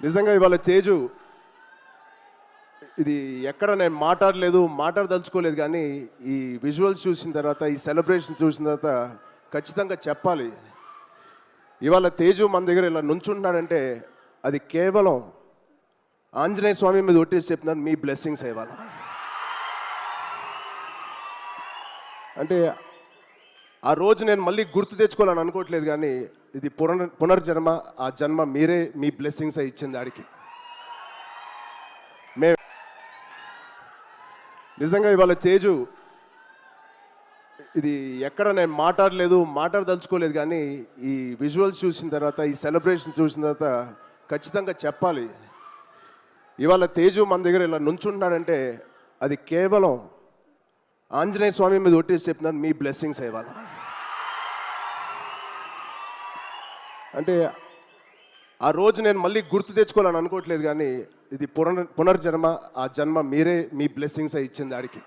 నిజంగా ఇవాళ తేజు ఇది ఎక్కడ నేను మాట్లాడలేదు మాట్లాడదలుచుకోలేదు కానీ ఈ విజువల్స్ చూసిన తర్వాత ఈ సెలబ్రేషన్ చూసిన తర్వాత ఖచ్చితంగా చెప్పాలి. ఇవాళ తేజు మన దగ్గర ఇలా నుంచుంటున్నాడంటే అది కేవలం ఆంజనేయ స్వామి మీద ఒట్టేసి చెప్తున్నాను మీ బ్లెస్సింగ్స్ ఇవాళ. అంటే ఆ రోజు నేను మళ్ళీ గుర్తు తెచ్చుకోవాలని అనుకోవట్లేదు కానీ ఇది పునర్ పునర్జన్మ ఆ జన్మ మీరే మీ బ్లెస్సింగ్స్ ఇచ్చింది ఆడికి. మే నిజంగా ఇవాళ తేజు ఇది ఎక్కడ నేను మాట్లాడలేదు మాట్లాడదలుచుకోలేదు కానీ ఈ విజువల్స్ చూసిన తర్వాత ఈ సెలబ్రేషన్ చూసిన తర్వాత ఖచ్చితంగా చెప్పాలి. ఇవాళ తేజు మన దగ్గర ఇలా నుంచుంటున్నాడంటే అది కేవలం ఆంజనేయ స్వామి మీద ఒట్టేసి చెప్తున్నాను మీ బ్లెస్సింగ్స్ ఇవ్వాలి అంటే ఆ రోజు నేను మళ్ళీ గుర్తు తెచ్చుకోవాలని అనుకోవట్లేదు కానీ ఇది పునర్ పునర్జన్మ ఆ జన్మ మీరే మీ బ్లెస్సింగ్స్ ఇచ్చింది ఆడికి.